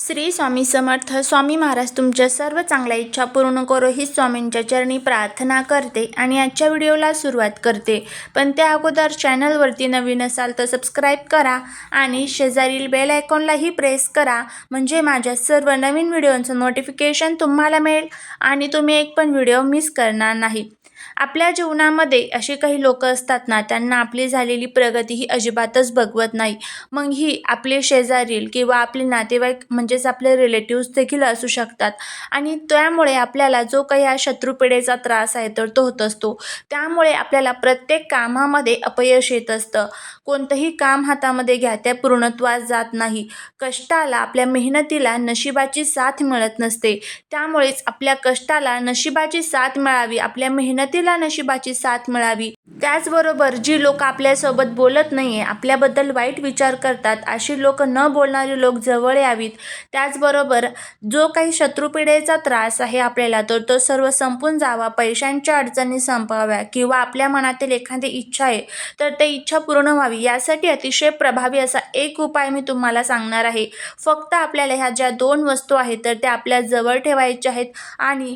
श्री स्वामी समर्थ स्वामी महाराज तुमच्या सर्व चांगल्या इच्छा पूर्ण करो ही स्वामींच्या चरणी प्रार्थना करते आणि आजच्या व्हिडिओला सुरुवात करते. पण त्या अगोदर चॅनलवरती नवीन असाल तर सबस्क्राईब करा आणि शेजारील बेल आयकॉनलाही प्रेस करा. म्हणजे माझ्या सर्व नवीन व्हिडिओचं नोटिफिकेशन तुम्हाला मिळेल आणि तुम्ही एक पण व्हिडिओ मिस करणार नाही. आपल्या जीवनामध्ये असे काही लोक असतात ना त्यांना आपली झालेली प्रगती ही अजिबातच बघवत नाही. मग ही आपले शेजारील किंवा आपले नातेवाईक म्हणजेच आपले रिलेटिव्स देखील असू शकतात. आणि त्यामुळे आपल्याला जो काही हा शत्रुपिढेचा त्रास आहे तर तो होत असतो. त्यामुळे आपल्याला प्रत्येक कामामध्ये अपयश येत असतं. कोणतंही काम हातामध्ये घ्या त्या पूर्णत्वास जात नाही. कष्टाला आपल्या मेहनतीला नशिबाची साथ मिळत नसते. त्यामुळेच आपल्या कष्टाला नशिबाची साथ मिळावी आपल्या मेहनती मेहनतीला नशिबाची साथ मिळावी. त्याचबरोबर जी लोक आपल्यासोबत बोलत नाही आपल्याबद्दल वाईट विचार करतात अशी लोक न बोलणारी लोक जवळ यावीत. त्याचबरोबर जो काही शत्रुपिढेचा त्रास आहे आपल्याला तर तो सर्व संपून जावा पैशांच्या अडचणी संपाव्या किंवा आपल्या मनातील एखादी इच्छा आहे तर ते इच्छा पूर्ण व्हावी. यासाठी अतिशय प्रभावी असा एक उपाय मी तुम्हाला सांगणार आहे. फक्त आपल्याला ह्या ज्या दोन वस्तू आहेत तर त्या आपल्या जवळ ठेवायच्या आहेत आणि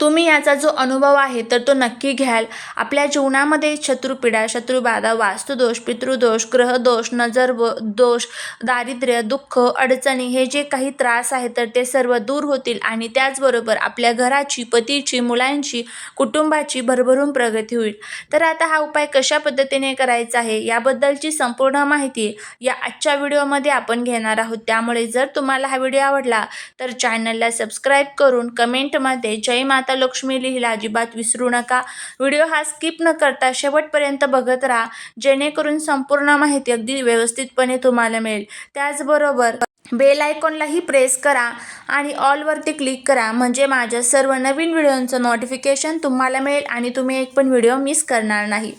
तुम्ही याचा जो अनुभव आहे तर तो नक्की नक्की घ्याल. आपल्या जीवनामध्ये शत्रुपीडा शत्रुबाधा वास्तुदोष पितृदोष ग्रहदोष नजर व दोष दारिद्र्य दुःख अडचणी हे जे काही त्रास आहेत तर ते सर्व दूर होतील आणि त्याचबरोबर आपल्या घराची पतीची मुलांची कुटुंबाची भरभरून प्रगती होईल. तर आता हा उपाय कशा पद्धतीने करायचा आहे याबद्दलची संपूर्ण माहिती या आजच्या व्हिडिओमध्ये आपण घेणार आहोत. त्यामुळे जर तुम्हाला हा व्हिडिओ आवडला तर चॅनलला सबस्क्राईब करून कमेंटमध्ये जय माता लक्ष्मी लिहिला अजिबात विसरू नका. व्हिडिओ हा स्किप न करता शेवटपर्यंत बघत राहा. जेणेकरून संपूर्ण माहिती अगदी व्यवस्थितपणे तुम्हाला मिळेल. त्याचबरोबर बेल आयकॉनलाही प्रेस करा आणि ऑलवरती क्लिक करा. म्हणजे माझ्या सर्व नवीन व्हिडिओंचं नोटिफिकेशन तुम्हाला मिळेल आणि तुम्ही एक पण व्हिडिओ मिस करणार नाही.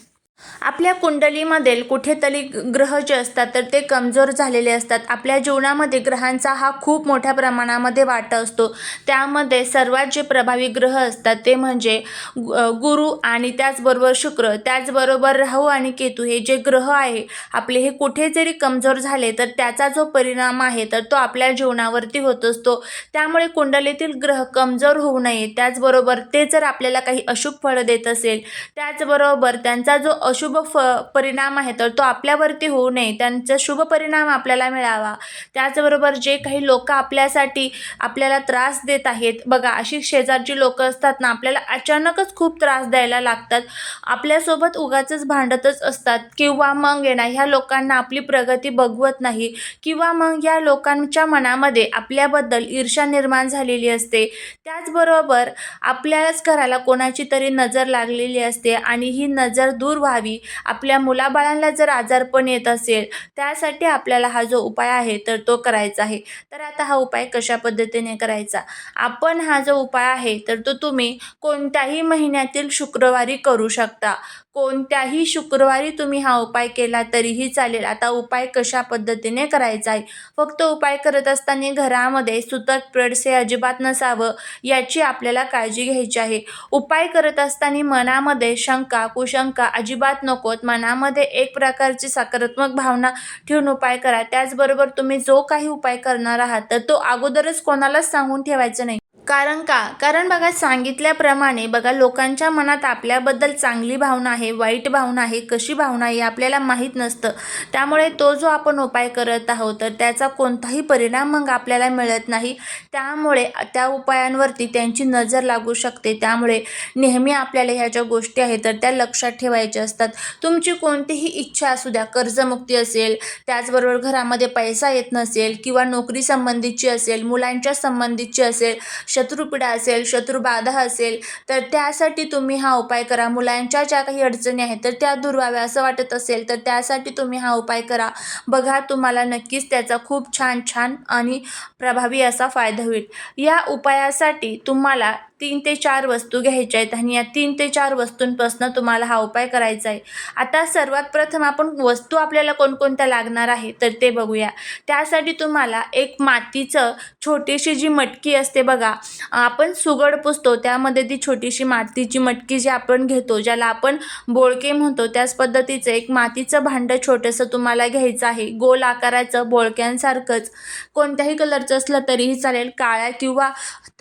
आपल्या कुंडलीमधील कुठेतरी ग्रह जे असतात तर ते कमजोर झालेले असतात. आपल्या जीवनामध्ये ग्रहांचा हा खूप मोठ्या प्रमाणामध्ये वाटा असतो. त्यामध्ये सर्वात जे प्रभावी ग्रह असतात ते म्हणजे गु- गुरु आणि त्याचबरोबर शुक्र. त्याचबरोबर राहू आणि केतू हे जे ग्रह आहे आपले हे कुठे जरी कमजोर झाले तर त्याचा जो परिणाम आहे तर तो आपल्या जीवनावरती होत असतो. त्यामुळे कुंडलीतील ग्रह कमजोर होऊ नये. त्याचबरोबर ते जर आपल्याला काही अशुभ फळं देत असेल त्याचबरोबर त्यांचा जो अशुभ फ परिणाम आहे तर तो आपल्यावरती होऊ नये. त्यांचा शुभ परिणाम आपल्याला मिळावा. त्याचबरोबर जे काही लोक आपल्यासाठी आपल्याला त्रास देत आहेत बघा अशी शेजारची लोक असतात ना आपल्याला अचानकच खूप त्रास द्यायला लागतात. आपल्यासोबत उगाचंच भांडतच असतात. किंवा मग आहे ह्या लोकांना आपली प्रगती बघवत नाही. किंवा मग या लोकांच्या मनामध्ये आपल्याबद्दल ईर्ष्या निर्माण झालेली असते. त्याचबरोबर आपल्याच घराला कोणाची तरी नजर लागलेली असते आणि ही नजर दूर व्हावी आपल्या मुलाबाळांना जर आजारपण येत असेल त्यासाठी आपल्याला हा जो उपाय आहे तर तो करायचा आहे. तर आता हा उपाय कशा पद्धतीने करायचा? आपण हा जो उपाय आहे तर तो तुम्ही कोणत्याही महिन्यातील शुक्रवारी करू शकता. कोणत्याही शुक्रवारी तुम्ही हा उपाय केला तरीही चालेल. आता उपाय कशा पद्धतीने करायचा आहे? फक्त उपाय करत असताना घरामध्ये सुतक प्रेड्स हे अजिबात नसावं याची आपल्याला काळजी घ्यायची आहे. उपाय करत असताना मनामध्ये शंका कुशंका अजिबात नकोत. मनामध्ये एक प्रकारची सकारात्मक भावना ठेवून उपाय करा. त्याचबरोबर तुम्ही जो काही उपाय करणार आहात तर तो अगोदरच कोणालाच सांगून ठेवायचा नाही. कारण का? कारण बघा सांगितल्याप्रमाणे बघा लोकांच्या मनात आपल्याबद्दल चांगली भावना आहे वाईट भावना आहे कशी भावना आहे हे आपल्याला माहीत नसतं. त्यामुळे तो जो आपण उपाय करत आहोत तर त्याचा कोणताही परिणाम मग आपल्याला मिळत नाही. त्यामुळे त्या उपायांवरती त्यांची नजर लागू शकते. त्यामुळे नेहमी आपल्याला ह्या ज्या गोष्टी आहेत तर त्या लक्षात ठेवायच्या असतात. तुमची कोणतीही इच्छा असू द्या कर्जमुक्ती असेल त्याचबरोबर घरामध्ये पैसा येत नसेल किंवा नोकरी संबंधीची असेल मुलांच्या संबंधीची असेल शत्रुपीडा असेल शत्रुबाधा असेल तर त्यासाठी तुम्ही हा उपाय करा. मुलांच्या ज्या काही अडचणी आहेत तर त्या दूर व्हाव्या असं वाटत असेल तर त्यासाठी तुम्ही हा उपाय करा. बघा तुम्हाला नक्कीच त्याचा खूप छान छान आणि प्रभावी असा फायदा होईल. या उपायासाठी तुम्हाला तीन ते चार वस्तू घ्यायच्या आहेत आणि या तीन ते चार वस्तूंपासून तुम्हाला हा उपाय करायचा आहे. आता सर्वात प्रथम आपण वस्तू आपल्याला कोणकोणत्या लागणार आहे तर ते बघूया. त्यासाठी तुम्हाला एक मातीचं छोटीशी जी मटकी असते बघा आपण सुगड पुसतो त्यामध्ये ती छोटीशी मातीची मटकी जी आपण घेतो ज्याला आपण बोळके म्हणतो त्याच पद्धतीचं एक मातीचं भांडं छोटंसं तुम्हाला घ्यायचं आहे. गोल आकाराचं बोळक्यांसारखंच. कोणत्याही कलरचं असलं तरीही चालेल काळ्या किंवा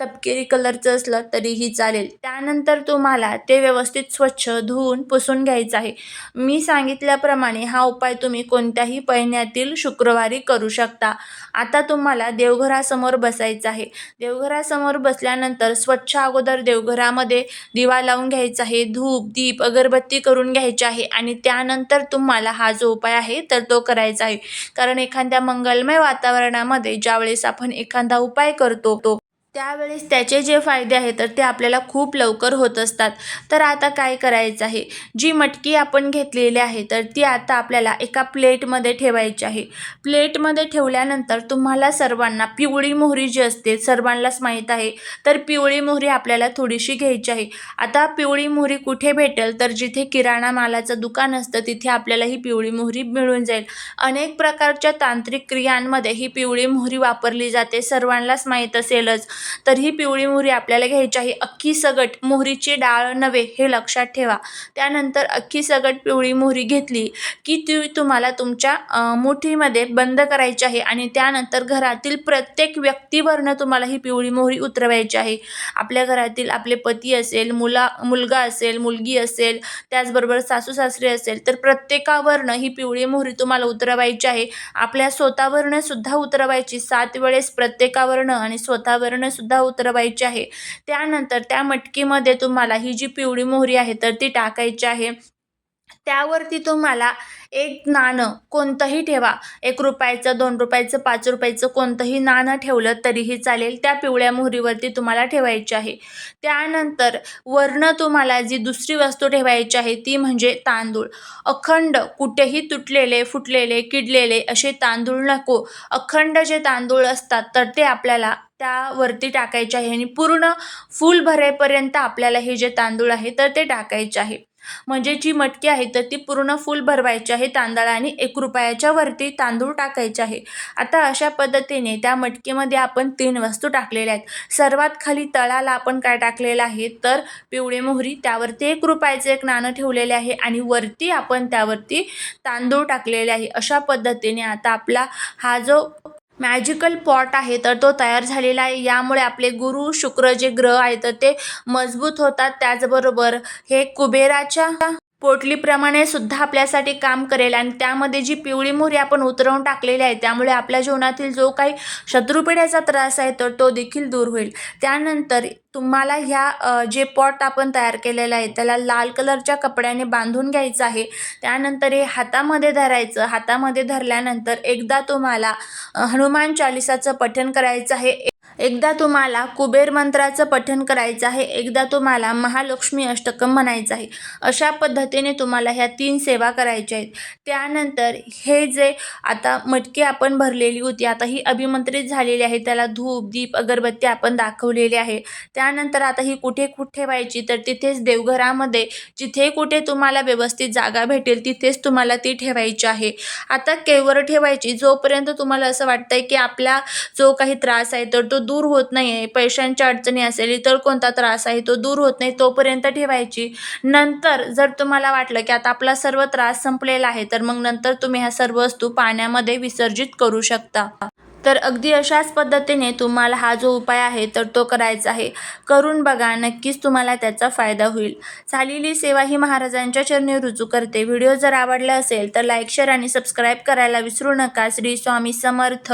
तपकिरी कलरचं असलं तरीही चालेल. त्यानंतर तुम्हाला ते व्यवस्थित स्वच्छ धुवून पुसून घ्यायचं आहे. मी सांगितल्याप्रमाणे हा उपाय तुम्ही कोणत्याही महिन्यातील शुक्रवारी करू शकता. आता तुम्हाला देवघरासमोर बसायचं आहे. देवघरासमोर बसल्यानंतर स्वच्छ अगोदर देवघरामध्ये दिवा लावून घ्यायचा आहे. धूप दीप अगरबत्ती करून घ्यायची आहे आणि त्यानंतर तुम्हाला हा जो उपाय आहे तर तो करायचा आहे. कारण एखाद्या मंगलमय वातावरणामध्ये ज्यावेळेस आपण एखादा उपाय करतो तो त्यावेळेस त्याचे जे फायदे आहेत तर ते आपल्याला खूप लवकर होत असतात. तर आता काय करायचं आहे? जी मटकी आपण घेतलेली आहे तर ती आता आपल्याला एका प्लेटमध्ये ठेवायची आहे. प्लेटमध्ये ठेवल्यानंतर तुम्हाला सर्वांना पिवळी मोहरी जी असते सर्वांनाच माहीत आहे तर पिवळी मोहरी आपल्याला थोडीशी घ्यायची आहे. आता पिवळी मोहरी कुठे भेटेल? तर जिथे किराणा मालाचं दुकान असतं तिथे आपल्याला ही पिवळी मोहरी मिळून जाईल. अनेक प्रकारच्या तांत्रिक क्रियांमध्ये ही पिवळी मोहरी वापरली जाते सर्वांनाच माहीत असेलच. तर ही पिवळी मोहरी आपल्याला घ्यायची आहे. अख्खी सगट मोहरीची डाळ नव्हे हे लक्षात ठेवा. त्यानंतर अख्खी सगट पिवळी मोहरी घेतली की ती तुम्हाला तुमच्या मुठीमध्ये बंद करायची आहे आणि त्यानंतर घरातील प्रत्येक व्यक्तीवरनं तुम्हाला ही पिवळी मोहरी उतरवायची आहे. आपल्या घरातील आपले पती असेल मुला मुलगा असेल मुलगी असेल त्याचबरोबर सासू सासरे असेल तर प्रत्येकावरनं ही पिवळी मोहरी तुम्हाला उतरवायची आहे. आपल्या स्वतःवरनं सुद्धा उतरवायची सात वेळेस प्रत्येकावरनं आणि स्वतःवरनं सुद्धा उतरवायची आहे. त्यानंतर त्या मटकीमध्ये तुम्हाला ही जी पिवळी मोहरी आहे तर ती टाकायची आहे. त्यावरती तुम्हाला एक नाणं कोणतंही ठेवा. एक रुपयाचं दोन रुपयाचं पाच रुपयाचं कोणतंही नाणं ठेवलं तरीही चालेल. त्या पिवळ्या मोहरीवरती तुम्हाला ठेवायची आहे. त्यानंतर वरनं तुम्हाला जी दुसरी वस्तू ठेवायची आहे ती म्हणजे तांदूळ. अखंड कुठेही तुटलेले फुटलेले किडलेले असे तांदूळ नको. अखंड जे तांदूळ असतात तर ते आपल्याला त्यावरती टाकायचे आहे आणि पूर्ण फुल भरेपर्यंत आपल्याला हे जे तांदूळ आहे तर ते टाकायचे आहे. म्हणजे जी मटकी आहे तर ती पूर्ण फुल भरवायची आहे तांदळाने एक रुपयाच्या वरती तांदूळ टाकायचे आहे. आता अशा पद्धतीने त्या मटकीमध्ये आपण तीन वस्तू टाकलेल्या आहेत. सर्वात खाली तळाला आपण काय टाकलेलं आहे तर पिवळी मोहरी त्यावरती एक रुपयाचं एक नाणं ठेवलेले आहे आणि वरती आपण त्यावरती तांदूळ टाकलेले आहे. अशा पद्धतीने आता आपला हा जो मॅजिकल पॉट आहे तर तो तयार झालेला आहे. यामुळे आपले गुरु शुक्र जे ग्रह आहेत तर ते मजबूत होतात. त्याचबरोबर हे कुबेराच्या पोटलीप्रमाणे सुद्धा आपल्यासाठी काम करेल आणि त्यामध्ये जी पिवळी मोहरी आपण उतरवून टाकलेली आहे त्यामुळे आपल्या जीवनातील जो काही शत्रुपिढ्याचा त्रास आहे तर तो देखील दूर होईल. त्यानंतर तुम्हाला ह्या जे पॉट आपण तयार केलेलं आहे त्याला लाल कलरच्या कपड्याने बांधून घ्यायचं आहे. त्यानंतर हे हातामध्ये धरायचं. हातामध्ये धरल्यानंतर एकदा तुम्हाला हनुमान चालिसाचं पठण करायचं आहे. एकदा तुम्हाला कुबेर मंत्राचं पठण करायचं आहे एकदा तुम्हाला महालक्ष्मी अष्टकम म्हणायचं आहे. अशा पद्धतीने तुम्हाला ह्या तीन सेवा करायच्या आहेत. त्यानंतर हे जे आता मटकी आपण भरलेली होती आता ही अभिमंत्रित झालेली आहे. त्याला धूप दीप अगरबत्ती आपण दाखवलेली आहे. त्यानंतर आता ही कुठे कुठे ठेवायची तर तिथेच देवघरामध्ये जिथे कुठे तुम्हाला व्यवस्थित जागा भेटेल तिथेच तुम्हाला ती ठेवायची आहे. आता केवर ठेवायची जोपर्यंत तुम्हाला असं वाटतंय की आपला जो काही त्रास आहे तर तो दूर होत नाही आहे पैशांच्या अडचणी असेल इतर कोणता त्रास आहे तो दूर होत नाही तोपर्यंत ठेवायची. नंतर जर तुम्हाला वाटलं की आता आपला सर्व त्रास संपलेला आहे तर मग नंतर तुम्ही ह्या सर्व वस्तू पाण्यामध्ये विसर्जित करू शकता. तर अगदी अशाच पद्धतीने तुम्हाला हा जो उपाय आहे तर तो करायचा आहे. करून बघा नक्कीच तुम्हाला त्याचा फायदा होईल. झालेली सेवा ही महाराजांच्या चरणी रुजू करते. व्हिडिओ जर आवडला असेल तर लाईक शेअर आणि सबस्क्राईब करायला विसरू नका. श्री स्वामी समर्थ.